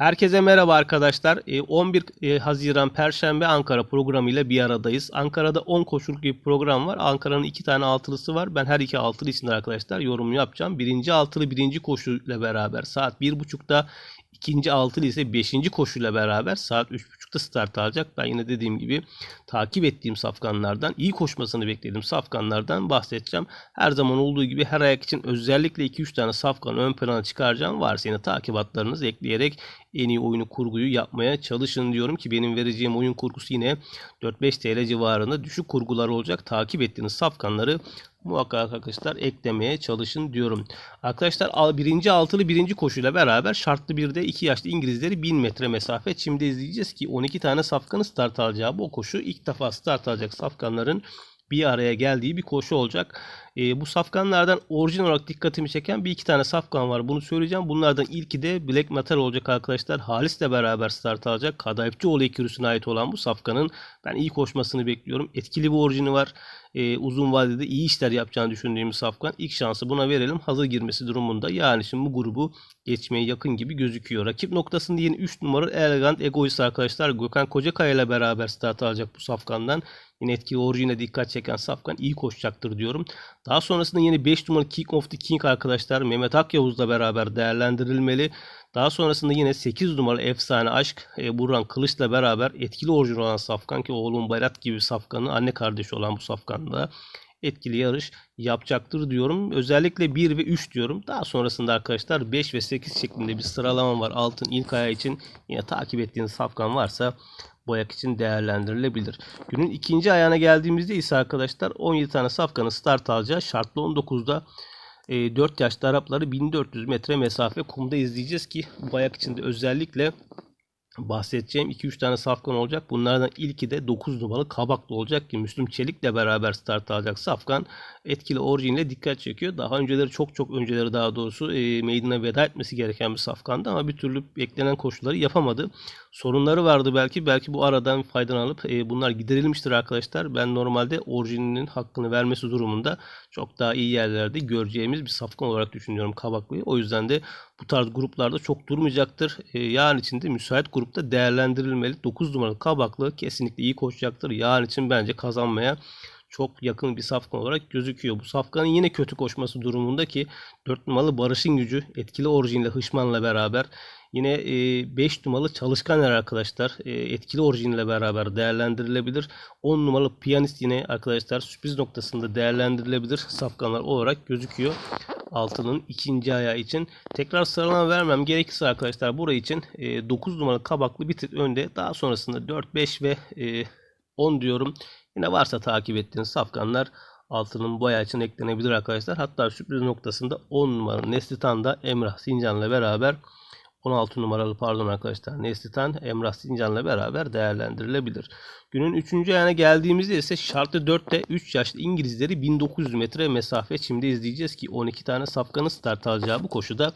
Herkese merhaba arkadaşlar. Ee, 11 e, Haziran Perşembe Ankara programıyla bir aradayız. Ankara'da 10 koşuluk bir program var. Ankara'nın iki tane altılısı var. Ben her iki altılı için arkadaşlar yorum yapacağım. Birinci altılı birinci koşuyla beraber saat 1.30'da ikinci altılı ise beşinci koşuyla beraber saat 3.30'da start alacak. Ben yine dediğim gibi takip ettiğim safkanlardan, iyi koşmasını beklediğim safkanlardan bahsedeceğim. Her zaman olduğu gibi her ayak için özellikle 2-3 tane safkan ön plana çıkaracağım. Varsa yine takibatlarınızı ekleyerek en iyi oyunu kurguyu yapmaya çalışın diyorum ki benim vereceğim oyun kurgusu yine 4-5 TL civarında düşük kurgular olacak. Takip ettiğiniz safkanları muhakkak arkadaşlar eklemeye çalışın diyorum. Arkadaşlar birinci altılı birinci koşuyla beraber şartlı bir de 2 yaşlı İngilizleri 1000 metre mesafe çimde izleyeceğiz ki 12 tane safkanın start alacağı bu koşu ilk defa start alacak safkanların bir araya geldiği bir koşu olacak. E, bu safkanlardan orijinal olarak dikkatimi çeken bir iki tane safkan var. Bunu söyleyeceğim. Bunlardan ilki de Black Metal olacak arkadaşlar. Halis'le beraber start alacak. Kadayıfçıoğlu ekürüsüne ait olan bu safkanın ben iyi koşmasını bekliyorum. Etkili bir orijini var. E, uzun vadede iyi işler yapacağını düşündüğümüz safkan. İlk şansı buna verelim. Hazır girmesi durumunda. Yani şimdi bu grubu geçmeye yakın gibi gözüküyor. Rakip noktasında yine 3 numaralı Elegant Egoist arkadaşlar. Gökhan Kocakaya ile beraber start alacak bu safkandan. Yine etkili orijine dikkat çeken Safkan iyi koşacaktır diyorum. Daha sonrasında yine 5 numaralı King of the King arkadaşlar Mehmet Akyavuz'la beraber değerlendirilmeli. Daha sonrasında yine 8 numaralı Efsane Aşk e, Burhan Kılıç'la beraber etkili orijin olan Safkan ki oğlum Bayrat gibi Safkan'ın anne kardeşi olan bu Safkan'da etkili yarış yapacaktır diyorum. Özellikle 1 ve 3 diyorum. Daha sonrasında arkadaşlar 5 ve 8 şeklinde bir sıralama var. Altın ilk ayağı için yine takip ettiğiniz safkan varsa bu ayak için değerlendirilebilir. Günün ikinci ayağına geldiğimizde ise arkadaşlar 17 tane safkanın start alacağı şartlı 19'da e, 4 yaşlı Arapları 1400 metre mesafe kumda izleyeceğiz ki bu ayak içinde özellikle bahsedeceğim 2-3 tane safkan olacak. Bunlardan ilki de 9 numaralı Kabaklı olacak ki Müslüm Çelik'le beraber start alacak safkan etkili orijinle dikkat çekiyor. Daha önceleri çok çok önceleri daha doğrusu e, meydana veda etmesi gereken bir safkandı ama bir türlü beklenen koşulları yapamadı. Sorunları vardı belki. Belki bu aradan faydalanıp e, bunlar giderilmiştir arkadaşlar. Ben normalde orijininin hakkını vermesi durumunda çok daha iyi yerlerde göreceğimiz bir safkan olarak düşünüyorum Kabaklı'yı. O yüzden de bu tarz gruplarda çok durmayacaktır. E, yarın için de müsait grupta değerlendirilmeli. 9 numaralı Kabaklı kesinlikle iyi koşacaktır. Yarın için bence kazanmaya çok yakın bir safkan olarak gözüküyor. Bu safkanın yine kötü koşması durumunda ki 4 numaralı Barış'ın gücü etkili orijinle Hışman'la beraber yine 5 numaralı Çalışkan Er arkadaşlar e, etkili orijinle beraber değerlendirilebilir. 10 numaralı Piyanist yine arkadaşlar sürpriz noktasında değerlendirilebilir safkanlar olarak gözüküyor. Altının ikinci ayağı için. Tekrar sıralama vermem gerekirse arkadaşlar burayı için 9 numaralı Kabaklı bir tık önde. Daha sonrasında 4, 5 ve e, 10 diyorum. Yine varsa takip ettiğiniz safkanlar altının boya için eklenebilir arkadaşlar. Hatta sürpriz noktasında 10 numaralı Neslitan'da Emrah Sincan'la beraber 16 numaralı pardon arkadaşlar Neslitan Emrah Sincan'la beraber değerlendirilebilir. Günün 3. ayağına geldiğimizde ise şartlı 4'te 3 yaşlı İngilizleri 1900 metre mesafe çimde izleyeceğiz ki 12 tane safkanın start alacağı bu koşuda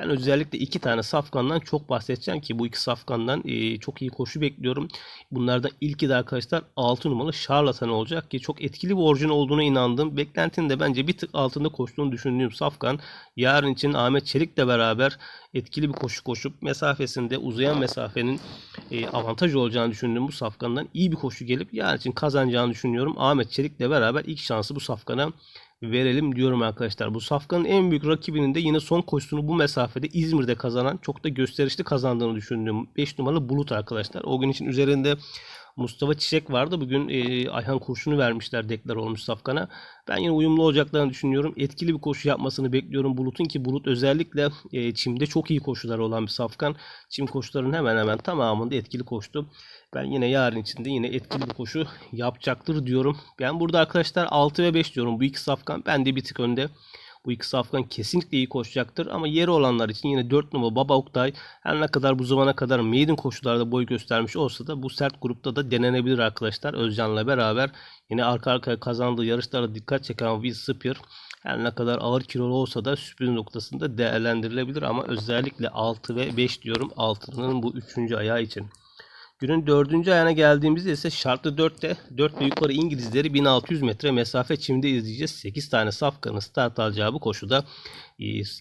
ben özellikle iki tane safkandan çok bahsedeceğim ki bu iki safkandan e, çok iyi koşu bekliyorum. Bunlardan ilki de arkadaşlar 6 numaralı Şarlatan olacak ki çok etkili bir orijin olduğuna inandım. Beklentinin de bence bir tık altında koştuğunu düşündüğüm safkan yarın için Ahmet Çelik'le beraber etkili bir koşu koşup mesafesinde uzayan mesafenin e, avantaj olacağını düşündüğüm bu safkandan iyi bir koşu gelip yarın için kazanacağını düşünüyorum. Ahmet Çelik'le beraber ilk şansı bu safkana verelim diyorum arkadaşlar. Bu Safkan'ın en büyük rakibinin de yine son koşusunu bu mesafede İzmir'de kazanan çok da gösterişli kazandığını düşündüğüm 5 numaralı Bulut arkadaşlar. O gün için üzerinde Mustafa Çiçek vardı. Bugün e, Ayhan Kurşun'u vermişler deklar olmuş Safkan'a. Ben yine uyumlu olacaklarını düşünüyorum. Etkili bir koşu yapmasını bekliyorum Bulut'un ki Bulut özellikle e, çimde çok iyi koşuları olan bir Safkan. Çim koşularının hemen hemen tamamında etkili koştu. Ben yine yarın içinde yine etkili bir koşu yapacaktır diyorum. Ben burada arkadaşlar 6 ve 5 diyorum. Bu iki safkan ben de bir tık önde. Bu iki safkan kesinlikle iyi koşacaktır. Ama yeri olanlar için yine 4 numara Baba Oktay her ne kadar bu zamana kadar maiden koşularda boy göstermiş olsa da bu sert grupta da denenebilir arkadaşlar. Özcan'la beraber yine arka arkaya kazandığı yarışlara dikkat çeken Will Spear her ne kadar ağır kilolu olsa da sürpriz noktasında değerlendirilebilir ama özellikle 6 ve 5 diyorum altının bu 3. ayağı için. Günün dördüncü ayağına geldiğimizde ise şartlı 4'te 4 ve yukarı İngilizleri 1600 metre mesafe çimde izleyeceğiz. 8 tane safkanın start alacağı bu koşuda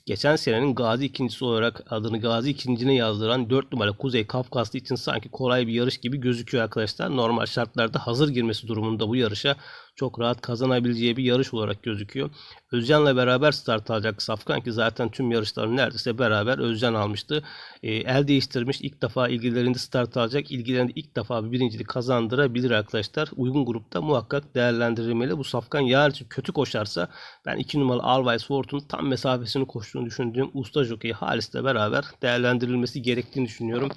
geçen senenin Gazi ikincisi olarak adını Gazi ikincine yazdıran 4 numara Kuzey Kafkaslı için sanki kolay bir yarış gibi gözüküyor arkadaşlar. Normal şartlarda hazır girmesi durumunda bu yarışa çok rahat kazanabileceği bir yarış olarak gözüküyor. Özcan'la beraber start alacak Safkan ki zaten tüm yarışlarını neredeyse beraber Özcan almıştı. E, el değiştirmiş ilk defa ilgilerinde start alacak. İlgilerinde ilk defa bir birincilik kazandırabilir arkadaşlar. Uygun grupta muhakkak değerlendirilmeli. Bu Safkan yarın kötü koşarsa ben 2 numaralı Always Fort'un tam mesafesini koştuğunu düşündüğüm usta jockey Halis'le beraber değerlendirilmesi gerektiğini düşünüyorum.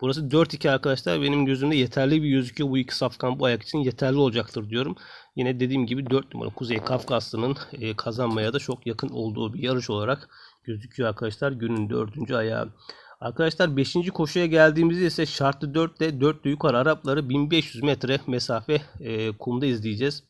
Burası 4-2 arkadaşlar benim gözümde yeterli bir gözüküyor. Bu iki safkan bu ayak için yeterli olacaktır diyorum. Yine dediğim gibi 4 numara Kuzey Kafkaslı'nın e, kazanmaya da çok yakın olduğu bir yarış olarak gözüküyor arkadaşlar. Günün 4. ayağı. Arkadaşlar 5. koşuya geldiğimizde ise şartlı 4 ile 4 yukarı Arapları 1500 metre mesafe e, kumda izleyeceğiz.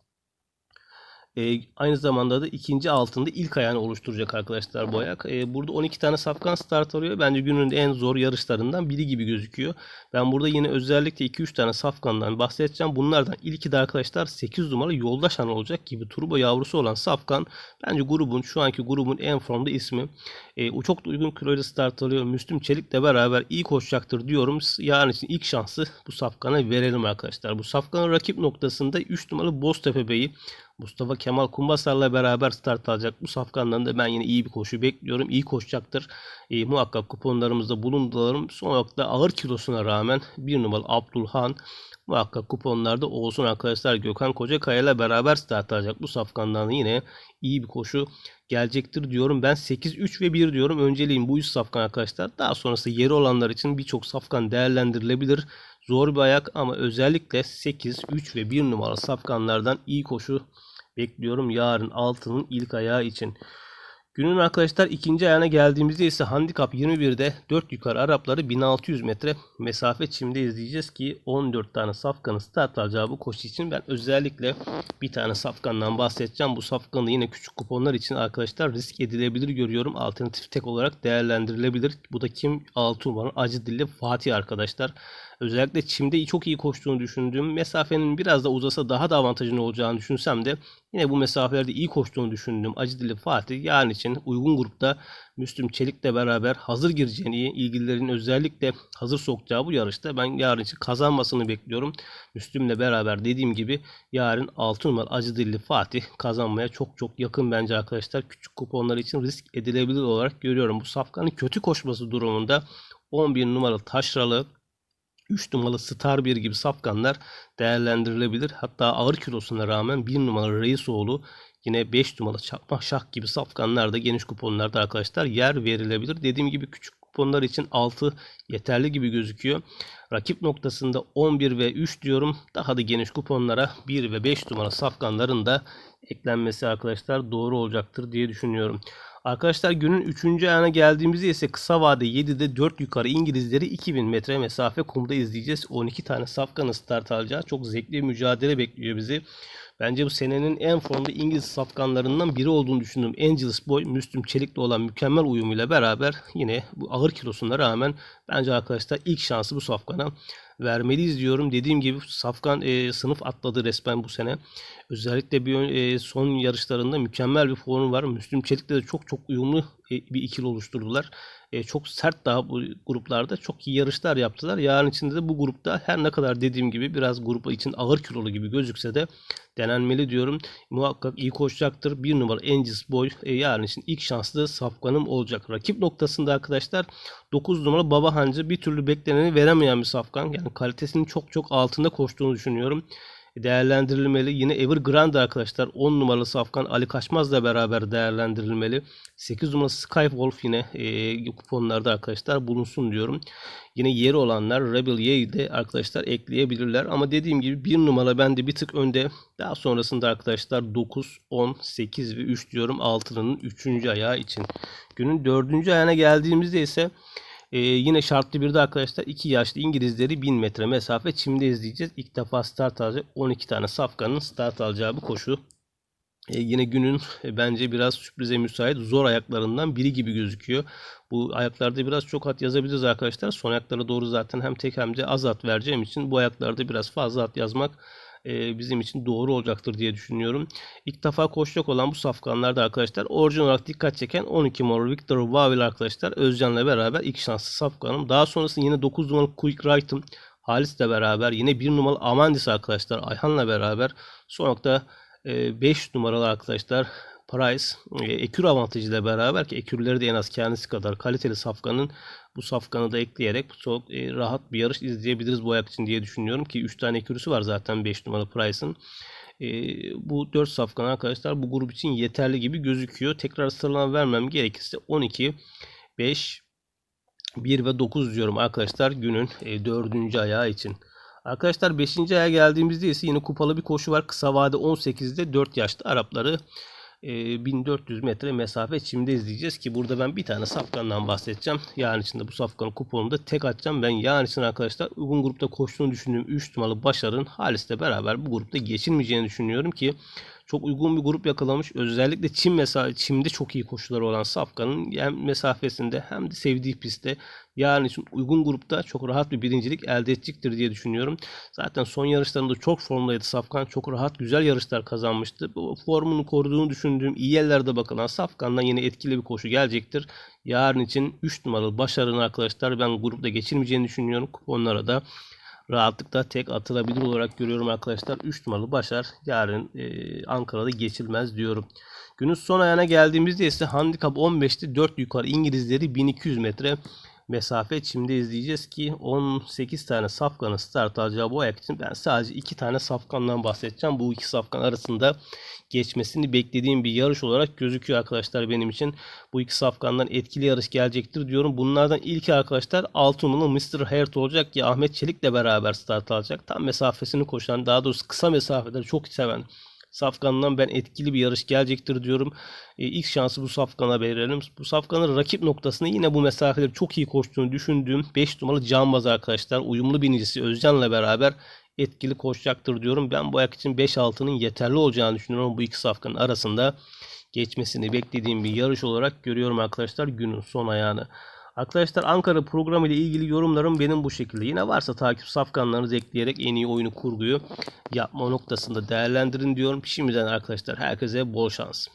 E, aynı zamanda da ikinci altında ilk ayağını oluşturacak arkadaşlar bu ayak. E, burada 12 tane safkan start alıyor. Bence günün en zor yarışlarından biri gibi gözüküyor. Ben burada yine özellikle 2-3 tane safkandan bahsedeceğim. Bunlardan ilki de arkadaşlar 8 numara yoldaş han olacak gibi turbo yavrusu olan safkan. Bence grubun şu anki grubun en formda ismi. E, çok da uygun kiloyla start alıyor. Müslüm Çelik'le beraber iyi koşacaktır diyorum. Yarın için ilk şansı bu safkana verelim arkadaşlar. Bu safkanın rakip noktasında 3 numaralı Boztepe Bey'i Mustafa Kemal Kumbasar'la beraber start alacak. Bu safkandan da ben yine iyi bir koşu bekliyorum. İyi koşacaktır. E, muhakkak kuponlarımızda bulundularım. Son nokta ağır kilosuna rağmen bir numaralı Abdulhan muhakkak kuponlarda olsun arkadaşlar. Gökhan Kocakaya beraber start alacak. Bu safkandan da yine iyi bir koşu gelecektir diyorum. Ben 8, 3 ve 1 diyorum. Önceliğim bu 3 safkan arkadaşlar. Daha sonrası yeri olanlar için birçok safkan değerlendirilebilir. Zor bir ayak ama özellikle 8, 3 ve 1 numaralı safkanlardan iyi koşu bekliyorum yarın altının ilk ayağı için. Günün arkadaşlar ikinci ayağına geldiğimizde ise handikap 21'de 4 yukarı Arapları 1600 metre mesafe çimde izleyeceğiz ki 14 tane safkanın start alacağı bu koşu için ben özellikle bir tane safkandan bahsedeceğim. Bu safkanı yine küçük kuponlar için arkadaşlar risk edilebilir görüyorum. Alternatif tek olarak değerlendirilebilir. Bu da kim? 6 numara Acı Dilli Fatih arkadaşlar. Özellikle çimde çok iyi koştuğunu düşündüğüm mesafenin biraz da uzasa daha da avantajını olacağını düşünsem de yine bu mesafelerde iyi koştuğunu düşündüğüm Acı Dili Fatih yarın için uygun grupta Müslüm Çelik'le beraber hazır gireceğini, ilgililerin özellikle hazır sokacağı bu yarışta ben yarın için kazanmasını bekliyorum. Müslüm'le beraber dediğim gibi yarın 6 numara Acı Dilli Fatih kazanmaya çok çok yakın bence arkadaşlar. Küçük kuponlar için risk edilebilir olarak görüyorum. Bu safkanın kötü koşması durumunda 11 numaralı Taşralı 3 numaralı Star 1 gibi safkanlar değerlendirilebilir. Hatta ağır kilosuna rağmen 1 numaralı Reisoğlu yine 5 numaralı Çakmak Şah gibi safkanlar da geniş kuponlarda arkadaşlar yer verilebilir. Dediğim gibi küçük kuponlar için 6 yeterli gibi gözüküyor. Rakip noktasında 11 ve 3 diyorum. Daha da geniş kuponlara 1 ve 5 numara safkanların da eklenmesi arkadaşlar doğru olacaktır diye düşünüyorum. Arkadaşlar günün 3. ayağına geldiğimizde ise kısa vade 7'de 4 yukarı İngilizleri 2000 metre mesafe kumda izleyeceğiz. 12 tane safkanın start alacağı çok zevkli bir mücadele bekliyor bizi. Bence bu senenin en formda İngiliz safkanlarından biri olduğunu düşündüğüm Angeles Boy, Müslüm Çelik'le olan mükemmel uyumuyla beraber yine bu ağır kilosuna rağmen bence arkadaşlar ilk şansı bu safkana vermeliyiz diyorum. Dediğim gibi Safkan e, sınıf atladı resmen bu sene. Özellikle bir e, son yarışlarında mükemmel bir formu var. Müslüm Çelik'le de çok çok uyumlu e, bir ikili oluşturdular. E, çok sert daha bu gruplarda çok iyi yarışlar yaptılar. Yarın içinde de bu grupta her ne kadar dediğim gibi biraz grup için ağır kilolu gibi gözükse de denenmeli diyorum. Muhakkak iyi koşacaktır. Bir numara Angels Boy e, yarın için ilk şanslı safkanım olacak. Rakip noktasında arkadaşlar 9 numara Baba Hancı bir türlü bekleneni veremeyen bir safkan. Yani kalitesinin çok çok altında koştuğunu düşünüyorum değerlendirilmeli. Yine Evergrande arkadaşlar 10 numaralı Safkan Ali Kaçmaz'la beraber değerlendirilmeli. 8 numaralı Skywolf yine e, kuponlarda arkadaşlar bulunsun diyorum. Yine yeri olanlar Rebel Y'yi de arkadaşlar ekleyebilirler. Ama dediğim gibi 1 numara bende bir tık önde. Daha sonrasında arkadaşlar 9, 10, 8 ve 3 diyorum. 6'nın 3. ayağı için. Günün 4. ayağına geldiğimizde ise ee, yine şartlı bir de arkadaşlar iki yaşlı İngilizleri 1000 metre mesafe çimde izleyeceğiz. İlk defa start alacak 12 tane safkanın start alacağı bu koşu. Ee, yine günün e, bence biraz sürprize müsait zor ayaklarından biri gibi gözüküyor. Bu ayaklarda biraz çok at yazabiliriz arkadaşlar. Son ayaklara doğru zaten hem tek hem de az at vereceğim için bu ayaklarda biraz fazla at yazmak e, bizim için doğru olacaktır diye düşünüyorum. İlk defa koşacak olan bu safkanlarda arkadaşlar orijinal olarak dikkat çeken 12 numaralı Victor Wavil arkadaşlar Özcan'la beraber ilk şanslı safkanım. Daha sonrasında yine 9 numaralı Quick Right'ım Halis'le beraber yine 1 numaralı Amandis arkadaşlar Ayhan'la beraber son nokta 5 numaralı arkadaşlar Price e, ekür avantajıyla beraber ki ekürleri de en az kendisi kadar kaliteli safkanın bu safkanı da ekleyerek çok e, rahat bir yarış izleyebiliriz bu ayak için diye düşünüyorum ki 3 tane ekürüsü var zaten 5 numaralı Price'ın. E, bu 4 safkan arkadaşlar bu grup için yeterli gibi gözüküyor. Tekrar sıralama vermem gerekirse 12, 5, 1 ve 9 diyorum arkadaşlar günün e, 4. ayağı için. Arkadaşlar 5. aya geldiğimizde ise yine kupalı bir koşu var. Kısa vade 18'de 4 yaşlı Arapları e, 1400 metre mesafe çimde izleyeceğiz ki burada ben bir tane safkandan bahsedeceğim. Yarın içinde bu safkanın kuponunda tek atacağım. Ben yarın için arkadaşlar uygun grupta koştuğunu düşündüğüm 3 numaralı Başar'ın Halis'le beraber bu grupta geçilmeyeceğini düşünüyorum ki çok uygun bir grup yakalamış. Özellikle çim mesafe, çimde çok iyi koşuları olan Safkan'ın hem mesafesinde hem de sevdiği pistte yarın için uygun grupta çok rahat bir birincilik elde edecektir diye düşünüyorum. Zaten son yarışlarında çok formdaydı Safkan. Çok rahat güzel yarışlar kazanmıştı. Bu formunu koruduğunu düşündüğüm iyi yerlerde bakılan Safkan'dan yine etkili bir koşu gelecektir. Yarın için 3 numaralı başarını arkadaşlar ben grupta geçirmeyeceğini düşünüyorum. Kuponlara da rahatlıkla tek atılabilir olarak görüyorum arkadaşlar. 3 numaralı Başar yarın e, Ankara'da geçilmez diyorum. Günün son ayağına geldiğimizde ise handikap 15'te 4 yukarı İngilizleri 1200 metre mesafe şimdi izleyeceğiz ki 18 tane safkanın start alacağı bu ayak için ben sadece 2 tane safkandan bahsedeceğim. Bu iki safkan arasında geçmesini beklediğim bir yarış olarak gözüküyor arkadaşlar benim için. Bu iki safkandan etkili yarış gelecektir diyorum. Bunlardan ilk arkadaşlar 6 numaralı Mr. Hert olacak ki Ahmet Çelik'le beraber start alacak. Tam mesafesini koşan daha doğrusu kısa mesafeleri çok seven Safkan'dan ben etkili bir yarış gelecektir diyorum. E, ilk şansı bu Safkan'a verelim. Bu Safkan'ın rakip noktasında yine bu mesafeleri çok iyi koştuğunu düşündüğüm 5 numaralı Canbaz arkadaşlar. Uyumlu binicisi Özcan'la beraber etkili koşacaktır diyorum. Ben bu ayak için 5-6'nın yeterli olacağını düşünüyorum bu iki safkanın arasında geçmesini beklediğim bir yarış olarak görüyorum arkadaşlar günün son ayağını. Arkadaşlar Ankara programı ile ilgili yorumlarım benim bu şekilde. Yine varsa takip safkanlarınızı ekleyerek en iyi oyunu kurguyu yapma noktasında değerlendirin diyorum. Şimdiden arkadaşlar herkese bol şans.